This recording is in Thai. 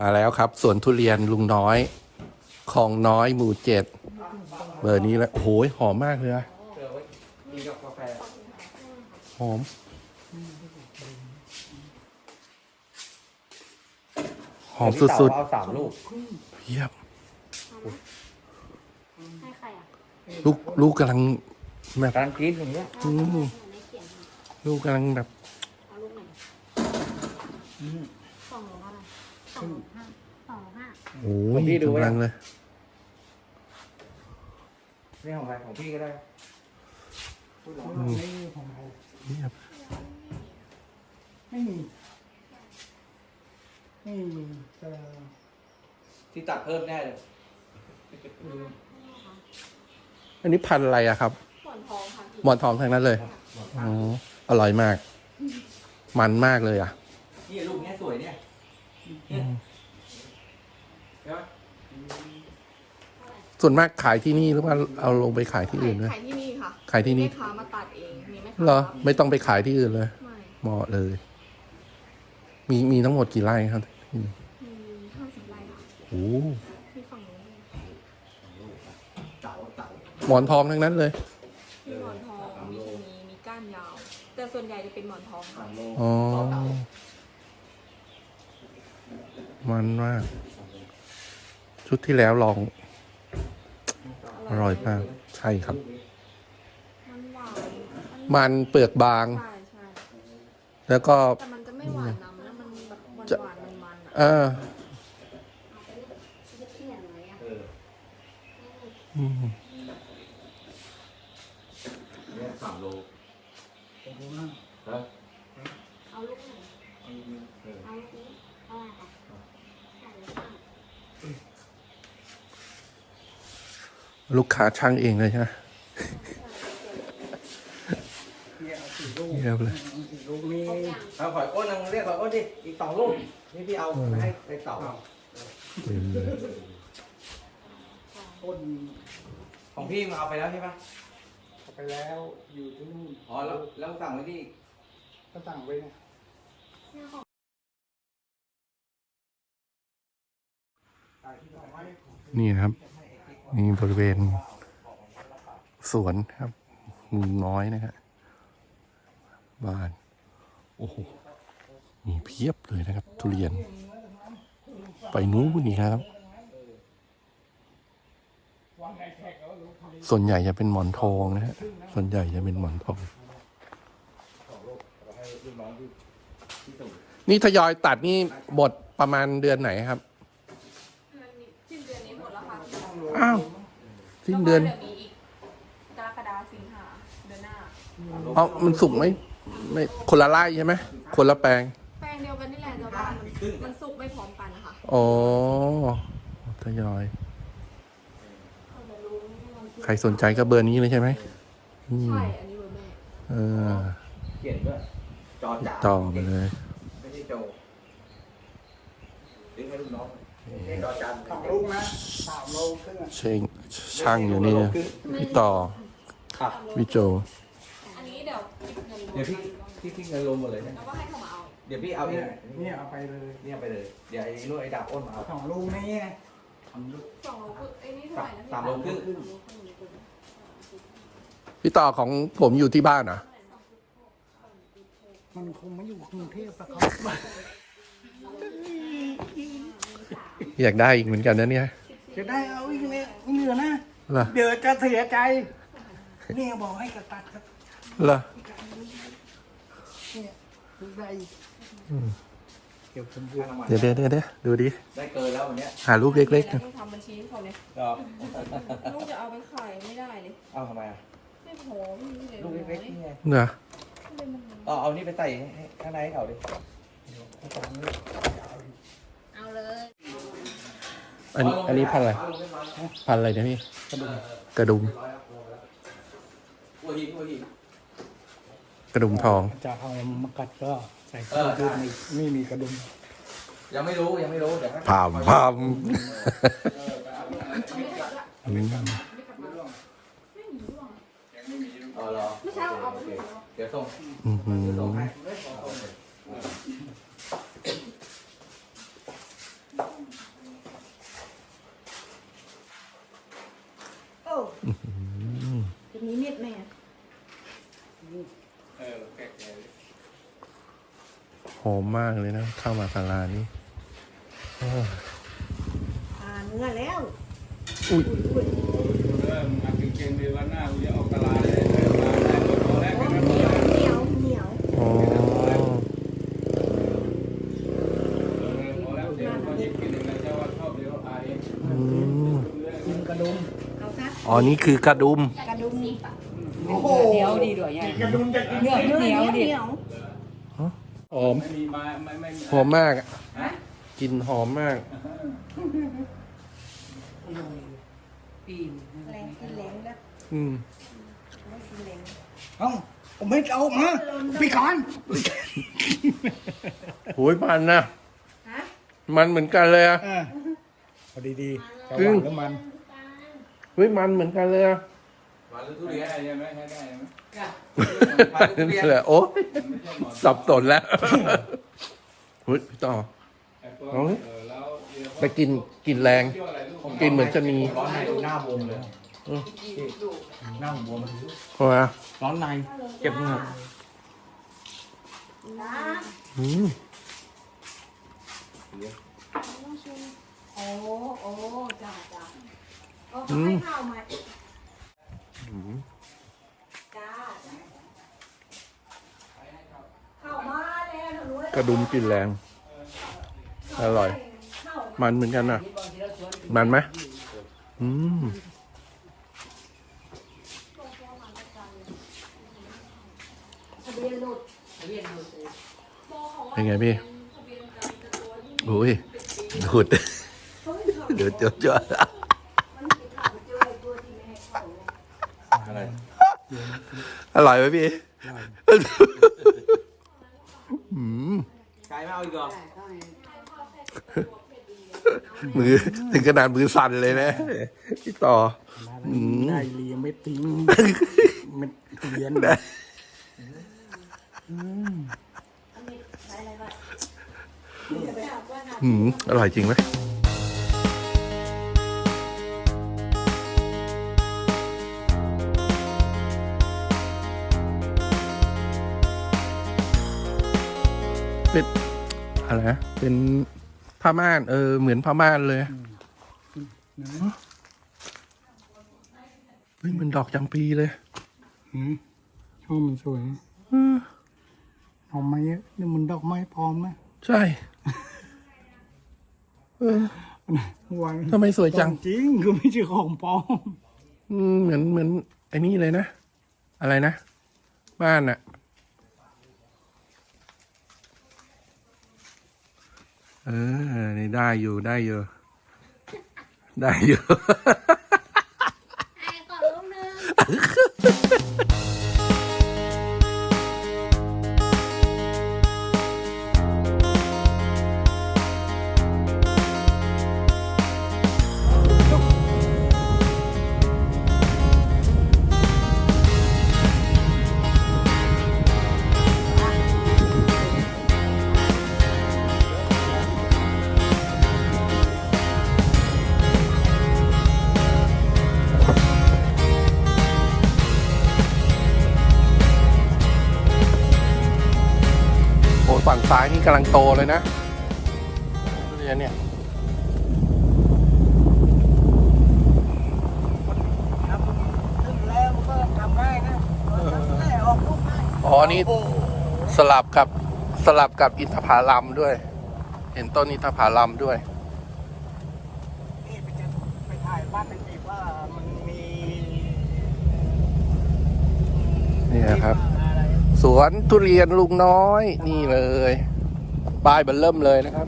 มาแล้วครับสวนทุเรียนลุงน้อยคลองน้อยหมู่เจ็ดเบอร์นี้แล้วโอ้โหหอมมากเลยอะเจอไว้กินกับกาแฟหอม หอมสุดเอาสามลูกๆเพียบให้ใครอะลูกลูกกำลังแบบกำลังกินอย่างเงี้ยอืมไม่เขียนค่ะลูกกำลังแบบ สองโลห้าสองโลห้าโอ้ยกำลังเลยนี่ของใครของพี่ก็ได้อืมไม่มีของใครเพียบไม่มีไม่มีแต่ที่ตัดเพิ่มแน่เลยอันนี้พันธุ์อะไรอะครับ หมอนทองค่ะหมอนทองทั้งนั้นเลยอ๋ออร่อยมาก มันมากเลยอะนี่ลูกเนี้ยสวยเนี่ยเนี่ยใช่ไหม ส่วนมากขายที่นี่หรือว่าเอาลงไปขายที่อื่นด้วย ขายที่นี่ค่ะขายที่นี่แม่ค้ามาตัดเอง มีแม่ค้าเหรอรับไม่ต้องไปขายที่อื่นเลย ไม่เหมาะเลย มีมีทั้งหมดกี่ไร่ครับมีห้าสิบไร่ค่ะโอ้ที่ฝั่งนู้นเต่าเต่าหมอนทองทั้งนั้นเลย มีหมอนทอง มีมีมีก้านยาว แต่ส่วนใหญ่จะเป็นหมอนทองค่ะสามโลอ๋อต่อเต่า มันมาก ชุดที่แล้วลอง อร่อยมาก ใช่ครับ มันหวานมันเปลือกบาง ใช่ใช่แล้วก็ แต่มันจะไม่หวานน้ำนะมันแบบหวานจะหวานมันมันๆเออะอจะเขียนไว้อะเอออืมเนี่ยสามโลผมรู้ว่า ครับ เอาลูกหนึ่ง เออ เอาลูกนี้เท่าไหร่คะใส่เลยค่ะ ลูกค้าช่างเองเลยใช่ไหมเนี่ยเอาสี่ลูกเยี่ยมเลยเอาสี่ลูกมีเอาขอยอ้นนะมึงเรียกขอยอ้นดิ อีกสองลูกนี่พี่เอาให้ไปเต่าอืมต้นของพี่มึงเอาไปแล้วใช่ปะเอาไปแล้วอยู่ที่นู่นอ๋อแล้วแล้วสั่งไว้ที่ก็สั่งไว้เนี่ยเนี่ยของตายที่ดอกไม้นี่นะครับ นี่บริเวณ สวนครับมุงน้อยนะฮะบ้าน โอ้โห มีเพียบเลยนะครับ ทุเรียน ไปนู้นนี่ครับ ส่วนใหญ่จะเป็นหมอนทองนะฮะ ส่วนใหญ่จะเป็นหมอนทอง นี่ทยอยตัดนี่หมดประมาณเดือนไหนครับ มันมีสิ้นเดือนนี้หมดแล้วค่ะ อ้าวสิ้นเดือน แล้วก็ดี๋ยวมีอีกกรกฎาสิงหาเดือนหน้า เอามันสุกไหมไม่คนละไร่ใช่ไหมคนละแปลง แปลงเดียวกันนี่แหละแต่ว่ามันมันสุกไม่พร้อมกันนะคะอ๋อทยอยใครสนใจก็เบอร์นี้เลยใช่ไหมอืมใช่ อันนี้เบอร์แม่ เออเขียนด้วยจอจ่าต่อมาเลย ไม่ใช่โจดึงให้ลูกน้องนี่จอจานสองลูกนะ เช่งช่างอยู่นี่นะพี่ต่อครับพี่โจ อันนี้เดี๋ยวคิดเงินรวมเดี๋ยวพี่พี่คิดเงินรวมหมดเลยนะแล้วก็ให้เขามาเอาเดี๋ยวพี่เอาเอเนี่ยงเนี่ยเอาไปเลยเนี่ยไปเลยเดี๋ยวไอ้นู่นไอ้ดาบอ้นมาเอาสองลูกนี่ไงสองลูกสองโลครึ่งไอ้นี่เท่าไหร่นะพี่สามโลครึ่งพี่ต่อของผมอยู่ที่บ้านเหรอะมันคงไม่อยู่กรุงเทพปะครับอยากได้อีกเหมือนกันนะเนี่ย จะได้เอาอีกเนี่ยเหลือนะเหรอ เดี๋ยวจะเสียใจเนี่ยบอกให้กระตัดครับเหรอเนี่ยลูกได้อีกเก็บสมบูรค่าณ์น้ำมันเดี๋ยวเดี๋ยวเดี๋ยวเดี๋ยวดูดิ ได้เกินแล้ววันเนี้ยหาลูกเล็กๆนะต้องทำบัญชีให้เขาเลยก็ลูกจะเอาไปขายไม่ได้เลยเอาทำไมอะไม่พอไม่มีเลยลูกเล็กๆนี่ไงเหรอเอาเอานี่ไปใส่ให้ข้างในให้เขาดิเอาเลย อันนี้อันนี้พันธุ์อะไร พันธุ์อะไรเนี่ยพี่ กระดุม หัวหินหัวหิน กระดุมทอง จะเอามากัดก็ใส่ข้าวด้วยไม่ไม่มีกระดุมยังไม่รู้ยังไม่รู้เดี๋ยวให้พามพามอืมเออเหรอไม่ใช่เอาไปเดี๋ยวส่งอื้อหือส่งให้ หอ มมากเลยนะข้าวหมากพารานี่อ้าวอ่าเนื้อแล้วอุ้ยเริ่มมาเก่งๆเลยวันหน้ากูจะออกตลาดเลยตลาดได้ตัวแรกกันนะเหนียวเหนียวเหนียวอ๋อพอแล้วเดี๋ยวพอหยิบกินเองนะเจ้าว่าชอบเดี๋ยวอายเองอืมกินกระดุมเอาซะอ๋อนี่คือกระดุม กระดุมโอ้โหเหนียวดีด้วยไงกระดุมจะกินเหนียวเหนียวดิเหนียวห อม ไม่มีมาไม่ไม่หอมมากอะฮะกลิ่นหอมมาก ปีนแรงกินแรงนะอืม ไม่กินแรงเอ้าผมไม่เอามาไปก่อนโหยมันนะมันเหมือนกันเลยอะ อ่าเอาดีๆระอืวัมงน้ำมัน เฮ้ยมันเหมือนกันเลยอะหวานหรือทุเรียนใช่ไหมใช่ได้ไหมนี่แหละ โอ้สับสนแล้วเฮ้ยพี่ต่อเอาเลยไปกินกินแรง กินเหมือนจะมีร้อนในหน้าบวมเลยหน้าผมบวมเพราะว่าร้อนในเจ็บเหงือกอืมโอ้โอ้จ้าจ้าโอ้เขาให้ข้าวมา อืม จ้าข้าวมาแล้วหนู ก ระดุมกลิ่นแรง อร่อย มันเหมือนกันนะมันไหมอืมเป็นไงพี่โอ้ยดูดเดี๋ยวเดี๋ยวเจออะไรอร่อยไหมพี่ อืมไกลไม่เอาอีกเหรอมือถึงขนาดมือสั่นเลยนะพี่ต่ออืมได้เลียไม่ติ้งเม็ดทุเรียนได้อืมอร่อยจริงไหม เป็นอะไรนะเป็นผ้าม่านเออเหมือนผ้าม่านเลยเฮ้ยมันดอกจำปีเลยอืมช่อมันสวยอืมดอกไม้นี่มันดอกไม้พร้อมนะใช่เออวันทำไมสวยจังจริงคือไม่ใช่ของปลอมอืมเหมือนเหมือนไอ้นี่เลยนะ อะไรนะ บ้านอะ เออนี่ได้อยู่ได้อยู่ ได้อยู่ ไอ้ก่อนลูกนึง ฝั่งซ้ายนี่กำลังโตเลยนะทุเรียนเนี่ยครับขึ้นแล้วก็ทำได้นะแม่ออกลูกได้อ๋อนี่สลับกับสลับกับอินทผลัมด้วย เห็นต้นอินทผลัมด้วยนี่ไปเจอไปถ่ายบ้านเป็นจีบว่ามันมีนี่นะครับอะไร สวนทุเรียนลุงน้อยนี่เลย ป้ายเบันเริ่มเลยนะครับ